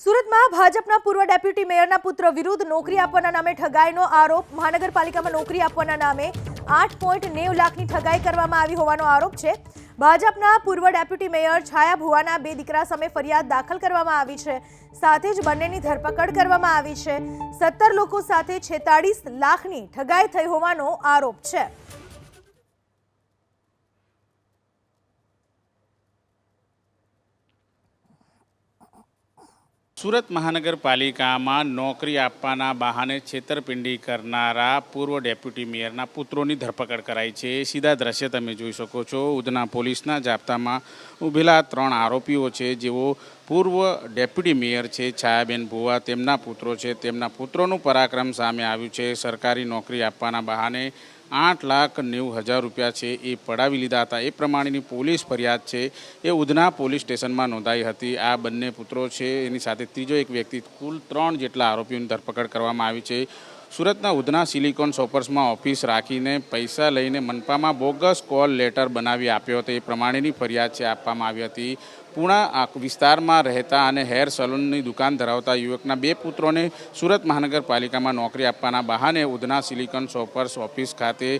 સુરતમાં ભાજપના પૂર્વ ડેપ્યુટી મેયરના પુત્ર વિરુદ્ધ નોકરી આપવાના નામે ઠગાઈનો આરોપ. મહાનગરપાલિકામાં નોકરી આપવાના નામે આઠ પોઈન્ટ નેવ લાખની ઠગાઈ કરવામાં આવી હોવાનો આરોપ છે. ભાજપના પૂર્વ ડેપ્યુટી મેયર છાયા ભુવાના બે દીકરા સામે ફરિયાદ દાખલ કરવામાં આવી છે. સાથે જ બંનેની ધરપકડ કરવામાં આવી છે. સત્તર લોકો સાથે છેતાળીસ લાખની ઠગાઈ થઈ હોવાનો આરોપ છે. સુરત મહાનગરપાલિકામાં નોકરી આપવાના બહાને છેતરપિંડી કરનારા પૂર્વ ડેપ્યુટી મેયરના પુત્રોની ધરપકડ કરાઈ છે. સીધા દ્રશ્ય તમે જોઈ શકો છો. ઉધના પોલીસના જાપ્તામાં ઊભેલા ત્રણ આરોપીઓ છે. જેઓ પૂર્વ ડેપ્યુટી મેયર છે, છાયાબેન ભુવા, તેમના પુત્રો છે. તેમના પુત્રોનું પરાક્રમ સામે આવ્યું છે. સરકારી નોકરી આપવાના બહાને આઠ લાખ નેવું હજાર રૂપિયા છે એ પડાવી લીધા હતા. એ પ્રમાણેની પોલીસ ફરિયાદ છે એ ઉધના પોલીસ સ્ટેશનમાં નોંધાઈ હતી. આ બંને પુત્રો છે. એની સાથે ત્રીજો એક વ્યક્તિ, કુલ ત્રણ જેટલા આરોપીઓની ધરપકડ કરવામાં આવી છે. સુરતના ઉધના સિલિકોન શોપર્સમાં ઓફિસ રાખીને પૈસા લઈને મનપામાં બોગસ કોલ લેટર બનાવી આપ્યો હતો. એ પ્રમાણેની ફરિયાદ છે, આપવામાં આવી હતી. પૂણા વિસ્તારમાં રહેતા અને હેર સલૂનની દુકાન ધરાવતા યુવકના બે પુત્રોને સુરત મહાનગરપાલિકામાં નોકરી આપવાના બહાને ઉધના સિલિકોન શોપર્સ ઓફિસ ખાતે